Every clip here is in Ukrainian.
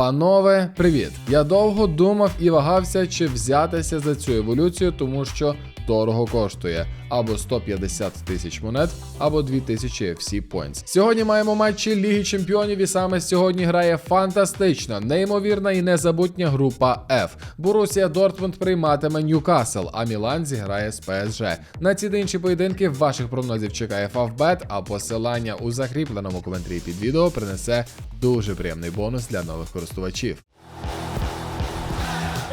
Панове, привіт! Я довго думав і вагався, чи взятися за цю еволюцію, тому що дорого коштує або 150 тисяч монет, або 2000 FC Points. Сьогодні маємо матчі Ліги Чемпіонів, і саме сьогодні грає фантастична, неймовірна і незабутня група F. Борусія Дортмунд прийматиме Ньюкасл, а Мілан зіграє з ПСЖ. На ці та інші поєдинки ваших прогнозів чекає Фавбет, а посилання у закріпленому коментарі під відео принесе дуже приємний бонус для нових користувачів.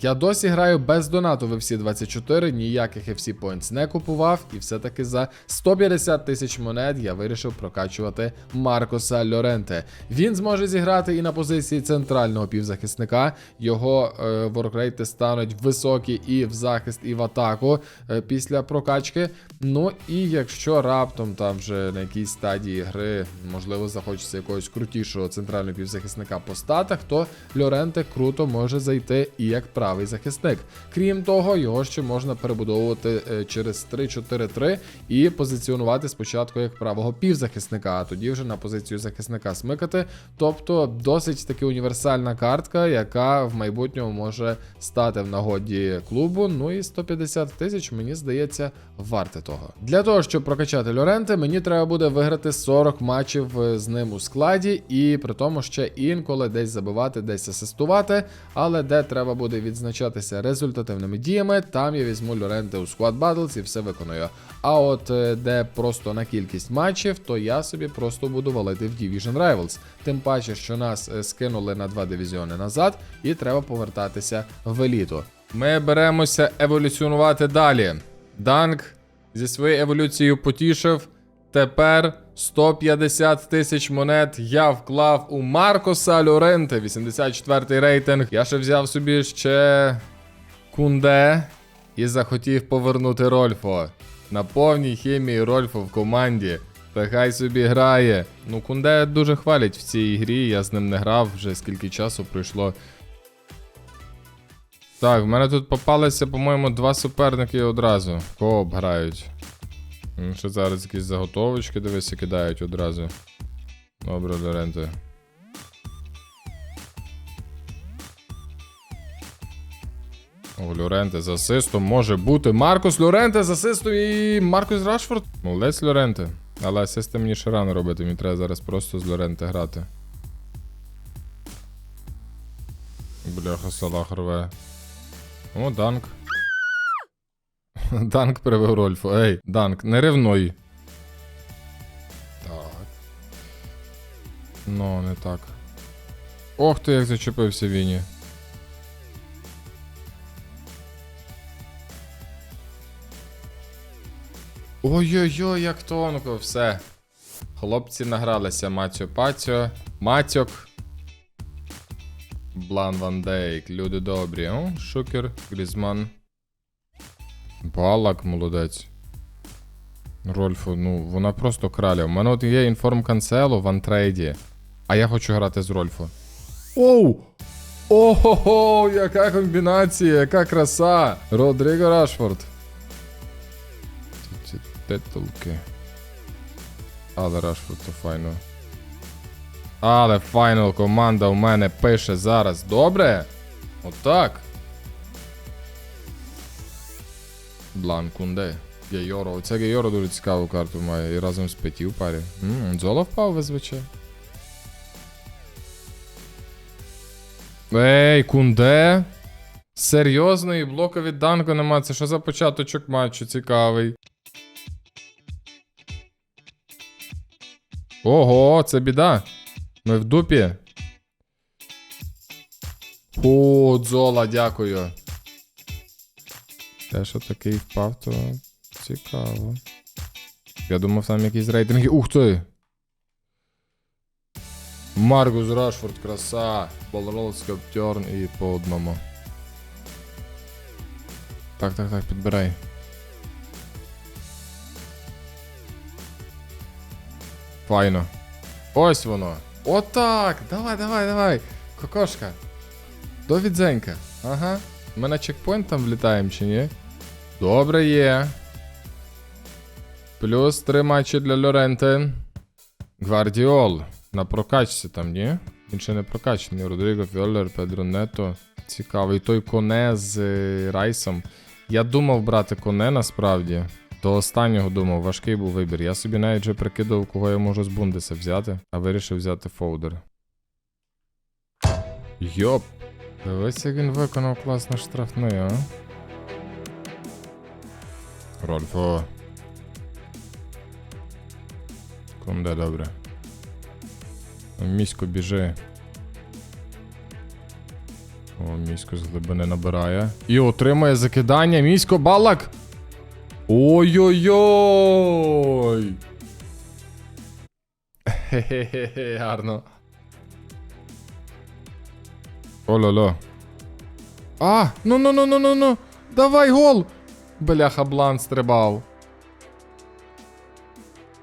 Я досі граю без донату в FC 24, ніяких FC Points не купував, і все-таки за 150 тисяч монет я вирішив прокачувати Маркоса Льоренте. Він зможе зіграти і на позиції центрального півзахисника. Його е, воркрейти стануть високі і в захист, і в атаку е, після прокачки. Ну і якщо раптом там вже на якійсь стадії гри, можливо, захочеться якогось крутішого центрального півзахисника по статах, то Льоренте круто може зайти і як правий захисник. Крім того, його ще можна перебудовувати е, через 3-4-3 і позиціонувати спочатку як правого півзахисника, а тоді вже на позицію захисника смикати. Тобто досить таки універсальна картка, яка в майбутньому може стати в нагоді клубу. Ну і 150 тисяч, мені здається, варте того. Для того, щоб прокачати Льоренте, мені треба буде виграти 40 матчів е, з ним у складі, і при тому ще інколи десь забивати, десь асистувати. Але де треба буде відзначатися результативними діями, там я візьму Льоренте у Squad Battles і все виконую. А от е, де просто на кількість матчів, то я собі просто буду валити в Division Rivals. Тим паче, що нас е, скинули на два дивізіони назад, і треба повертатися в еліту. Ми беремося еволюціонувати далі. Данк зі своєю еволюцією потішив. Тепер 150 тисяч монет я вклав у Маркоса Лоренте, 84-й рейтинг. Я ще взяв собі ще Кунде і захотів повернути Рольфо. На повній хімії Рольфо в команді. Та хай собі грає. Ну, Кунде дуже хвалять в цій грі, я з ним не грав, вже скільки часу пройшло. Так, в мене тут попалися, по-моєму, два суперники одразу. Кооп грають. Ну, Ще зараз якісь заготовочки, дивися, кидають одразу. Добре, Лоренте. О, Лоренте з асистом може бути. Маркус Лоренте з асистом і Маркус Рашфорд. Молодець Лоренте. Але асисти мені ще рано робити, мені треба зараз просто з Лоренте грати. Бляха, салах рве. О, данк. Данк привив Рольфу. Ей, Данк, не ревнуй. Так. Ну, не так. Ох ти, як зачепився Віні. Ой-ой-ой, як тонко, все. Хлопці награлися Маціо Паціо. Матьок. Блан Ван Дейк, люди добрі. О, Шукер, Грізман. Балак, молодець. Рольфу, ну, вона просто краля. У мене от є інформ канцелу в антрейді. А я хочу грати з Рольфу. Оу! Ого, яка комбінація, яка краса! Родріго Рашфорд. Ці титулки. Але Рашфорд то файно. Але файнал команда у мене пише зараз. Добре? Отак. Бланкунде. Гейоро. Оце Гейоро дуже цікаву карту має. І разом з п'яті в парі. Ммм, Дзоло впав визвичай. Ей, кунде. Серйозно, і блока від Данко нема. Це що за початочок матчу цікавий. Ого, це біда. Ми в дупі. О, дзола, дякую. Те, що такий впав, то цікаво. Я думав, там якісь рейтинги. Ух ти! Маркус Рашфорд, краса. Болрол, Скоптерн і по одному. Так, так, так, підбирай. Файно. Ось воно. Отак! Давай, давай, давай. Кокошка. До відзенька. Ага. Ми на чекпоінт там влітаємо чи ні? Добре є. Плюс три матчі для Лоренте. Гвардіол. На прокачці там, ні? Він ще не прокачаний. Родріго Фьоллер, Педро Нето. Цікавий. Той коне з е, Райсом. Я думав брати коне насправді. До останнього думав, важкий був вибір. Я собі навіть вже прикидував, кого я можу з Бундеса взяти, а вирішив взяти фоудер. Йоп. Дивись, як він виконав класно штрафний, а? Рольфо. Комде добре. Місько біжи. О, місько з глибини набирає. І отримає закидання. Місько балак. Ой-ой-ой. Хе-хе-хе, гарно. О-ло-ло. А, ну ну ну ну ну ну. Давай гол. Бляха, блан стрибав.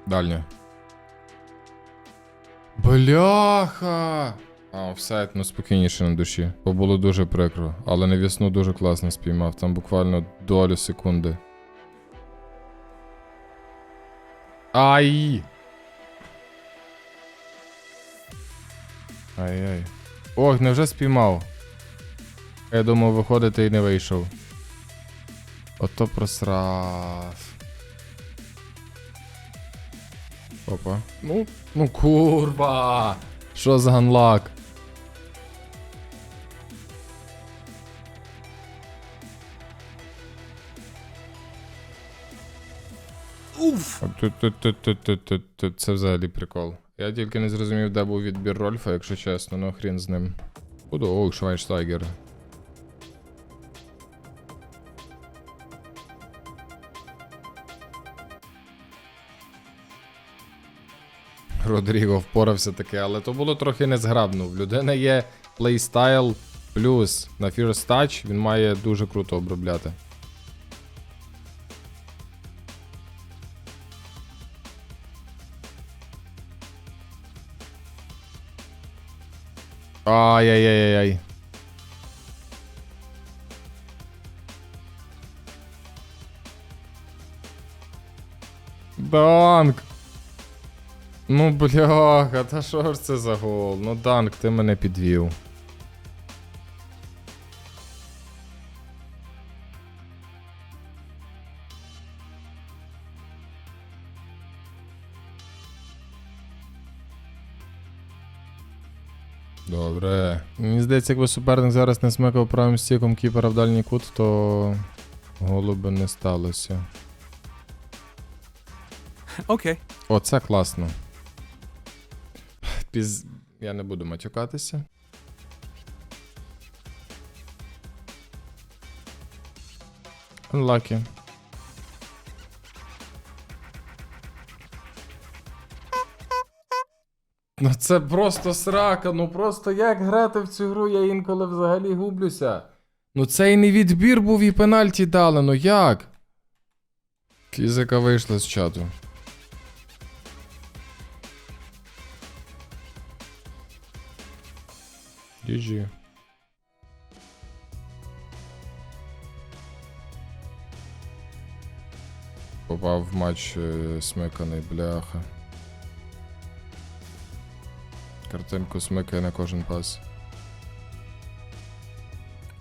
Дальня. Бляха. А, офсайд, ну спокійніше на душі. Бо було дуже прикро. Але навісну дуже класно спіймав. Там буквально долю секунди. Ай! Ай-ай. Ох, невже спіймав? Я думав, виходити і не вийшов. Ото просрав. Опа. Ну, ну курва. Що за ганлак? Уф! А Тут, тут, тут, тут, тут, тут, тут, це взагалі прикол. Я тільки не зрозумів, де був відбір Рольфа, якщо чесно, ну хрін з ним. Буду, оу, Швайнштайгер. Родріго впорався таки, але то було трохи незграбно. В людини є плейстайл плюс на First Touch, він має дуже круто обробляти. Ай-яй-яй-яй. Данк. Ну, бляха, та що ж це за гол? Ну, Данк, ти мене підвів. Добре. Мені здається, якби суперник зараз не смикав правим стіком кіпера в дальній кут, то голу би не сталося. Окей. О, це класно. Піз... Я не буду матюкатися. Unlucky. Ну це просто срака, ну просто як грати в цю гру, я інколи взагалі гублюся. Ну це і не відбір був і пенальті дали, ну як? Кізика вийшла з чату. GG. Попав в матч е, смиканий, бляха. Картинку смикає на кожен пас.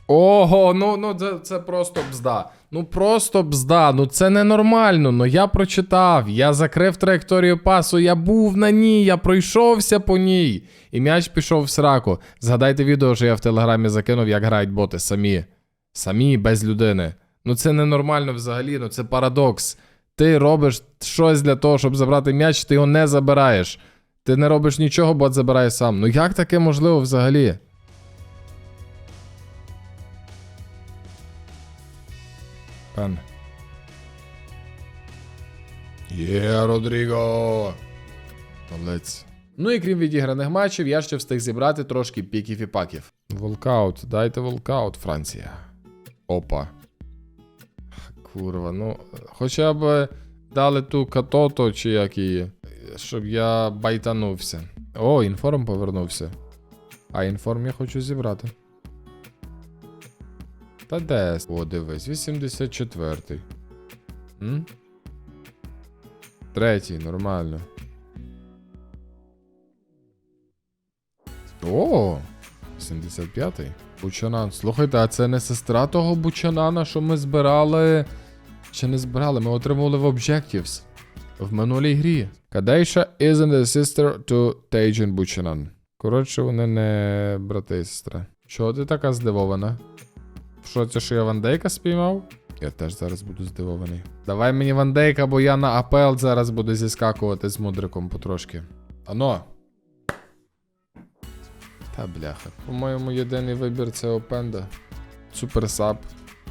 Ого, ну, ну це, це просто бзда. Ну просто бзда. Ну це ненормально. Ну я прочитав, я закрив траєкторію пасу, я був на ній, я пройшовся по ній. І м'яч пішов в сраку. Згадайте відео, що я в телеграмі закинув, як грають боти самі. Самі, без людини. Ну це ненормально взагалі, ну це парадокс. Ти робиш щось для того, щоб забрати м'яч, ти його не забираєш. Ти не робиш нічого, бот забирає сам. Ну як таке можливо взагалі? Пен. Є, Родріго! Молодець. Ну і крім відіграних матчів, я ще встиг зібрати трошки піків і паків. Волкаут, дайте волкаут, Франція. Опа. Курва, ну, хоча б дали ту катото, чи як її, щоб я байтанувся. О, інформ повернувся. А інформ я хочу зібрати. Та де? О, дивись, 84-й. М? Третій, нормально. О, 75-й. Бучанан. Слухайте, а це не сестра того Бучанана, що ми збирали. Чи не збирали? Ми отримували в Objectives. В минулій грі. Кадейша isn't a sister to Тейджин Бучанан. Коротше, вони не брати і сестри. Чого ти така здивована? Що це, що я Вандейка спіймав? Я теж зараз буду здивований. Давай мені Вандейка, бо я на АПЛ зараз буду зіскакувати з мудриком потрошки. Ано. Та бляха. По-моєму, єдиний вибір це Опенда. Суперсап.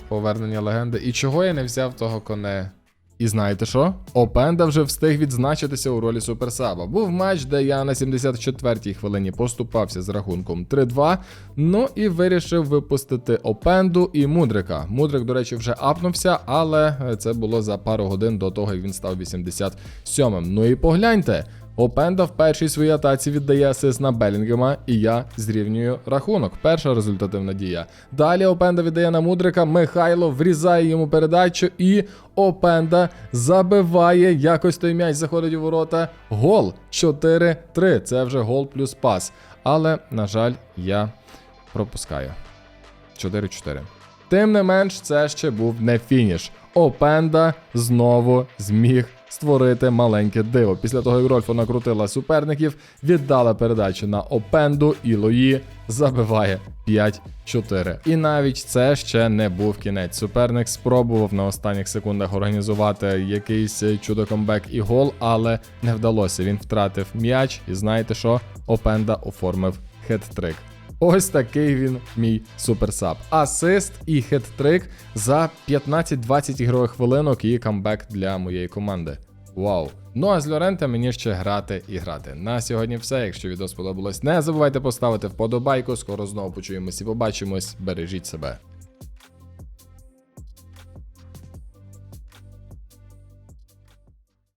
Повернення легенди. І чого я не взяв того коне? І знаєте що? Опенда вже встиг відзначитися у ролі суперсаба. Був матч, де я на 74-й хвилині поступався з рахунком 3-2. Ну і вирішив випустити Опенду і Мудрика. Мудрик, до речі, вже апнувся, але це було за пару годин до того, як він став 87-м. Ну і погляньте. Опенда в першій своїй атаці віддає асист на Белінгема, і я зрівнюю рахунок. Перша результативна дія. Далі Опенда віддає на Мудрика, Михайло врізає йому передачу, і Опенда забиває. Якось той м'яч заходить у ворота. Гол 4-3. Це вже гол плюс пас. Але, на жаль, я пропускаю. 4-4. Тим не менш, це ще був не фініш. Опенда знову зміг створити маленьке диво. Після того, як Рольфо накрутила суперників, віддала передачу на Опенду і Лої забиває 5-4. І навіть це ще не був кінець. Суперник спробував на останніх секундах організувати якийсь чудо-комбек і гол, але не вдалося. Він втратив м'яч, і знаєте що? Опенда оформив хет-трик. Ось такий він мій суперсап. Асист і хет-трик за 15-20 ігрових хвилинок і камбек для моєї команди. Вау! Ну а з Лоренте мені ще грати і грати. На сьогодні все. Якщо відео сподобалось, не забувайте поставити вподобайку. Скоро знову почуємось і побачимось. Бережіть себе.